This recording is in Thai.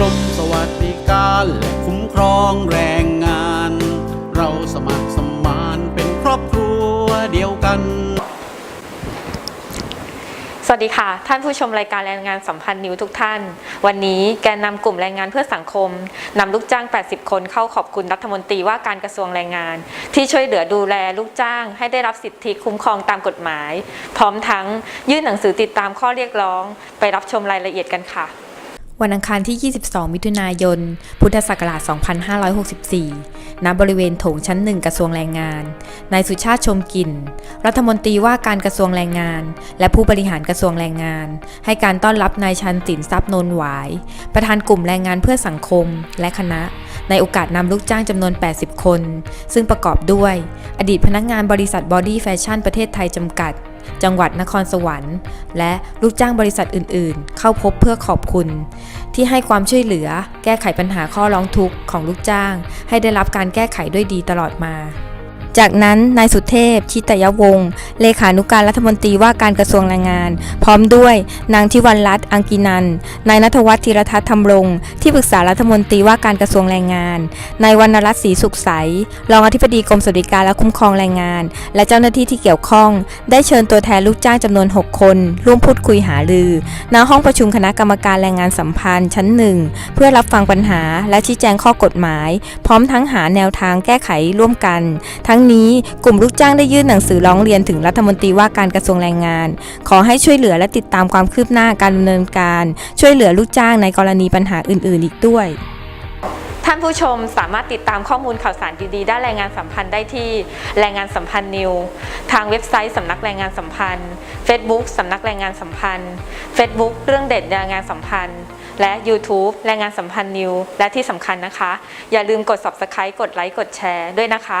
กรมสวัสดิการและคุ้มครองแรงงาน เราสมัครสมานเป็นครอบครัวเดียวกัน สวัสดีค่ะ ท่านผู้ชมรายการแรงงานสัมพันธ์นิวทุกท่าน วันนี้แกนนำกลุ่มแรงงานเพื่อสังคมนำลูกจ้าง 80 คนเข้าขอบคุณรัฐมนตรีว่าการกระทรวงแรงงาน ที่ช่วยเหลือดูแลลูกจ้าง ให้ได้รับสิทธิคุ้มครองตามกฎหมาย พร้อมทั้งยื่นหนังสือติดตามข้อเรียกร้อง ไปรับชมรายละเอียดกันค่ะ วันอังคารที่ 22 มิถุนายน พุทธศักราช 2564 ณ บริเวณโถงชั้นหนึ่งกระทรวงแรงงาน นายสุชาติชมกิน รัฐมนตรีว่าการกระทรวงแรงงาน และผู้บริหารกระทรวงแรงงาน ให้การต้อนรับนายชันตินทรัพย์นนหวาย ประธานกลุ่มแรงงานเพื่อสังคมและคณะ ในโอกาสนำลูกจ้างจำนวน 80 คน ซึ่งประกอบด้วย อดีตพนักงานบริษัทบอดี้แฟชั่นประเทศไทยจำกัด จังหวัดนครสวรรค์ และลูกจ้างบริษัทอื่นๆ เข้าพบเพื่อขอบคุณ ที่ให้ความช่วยเหลือ แก้ไขปัญหาข้อร้องทุกข์ของลูกจ้าง ให้ได้รับการแก้ไขด้วยดีตลอดมา จากนั้นนายสุเทพ ชิตยวงศ์เลขานุการรัฐมนตรีว่าการกระทรวงแรงงาน พร้อมด้วย นางทิวันรัตน์อังกินันนายนัทวัฒน์ธีรทัศน์ธรรมรงที่ปรึกษารัฐมนตรีว่าการกระทรวงแรงงานนายวรรณรัตน์ศรีสุขใสรองอธิบดีกรมสวัสดิการและคุ้มครองแรงงาน และเจ้าหน้าที่ที่เกี่ยวข้อง ได้เชิญตัวแทนลูกจ้างจำนวน 6 คน ร่วมพูดคุยหารือณห้องประชุมคณะกรรมการแรงงานสัมพันธ์ชั้นหนึ่งเพื่อรับฟังปัญหาและชี้แจงข้อกฎหมาย พร้อมทั้งหาแนวทางแก้ไขร่วมกัน ทั้งนี้กลุ่มลูกจ้างได้ยื่นหนังสือร้องเรียนถึงรัฐมนตรีว่าการกระทรวงแรงงาน ขอให้ช่วยเหลือและติดตามความคืบหน้าการดำเนินการ ช่วยเหลือลูกจ้างในกรณีปัญหาอื่น ๆ อีกด้วย ท่านผู้ชมสามารถติดตามข้อมูลข่าวสารดีๆ ด้านแรงงานสัมพันธ์ได้ที่แรงงานสัมพันธ์นิว ทางเว็บไซต์สำนักแรงงานสัมพันธ์ Facebook สำนักแรงงานสัมพันธ์ Facebook เรื่องเด็ดแรงงานสัมพันธ์และ YouTube แรงงานสัมพันธ์นิว และที่สำคัญนะคะ อย่าลืมกด Subscribe กดไลค์ กดแชร์ด้วยนะคะ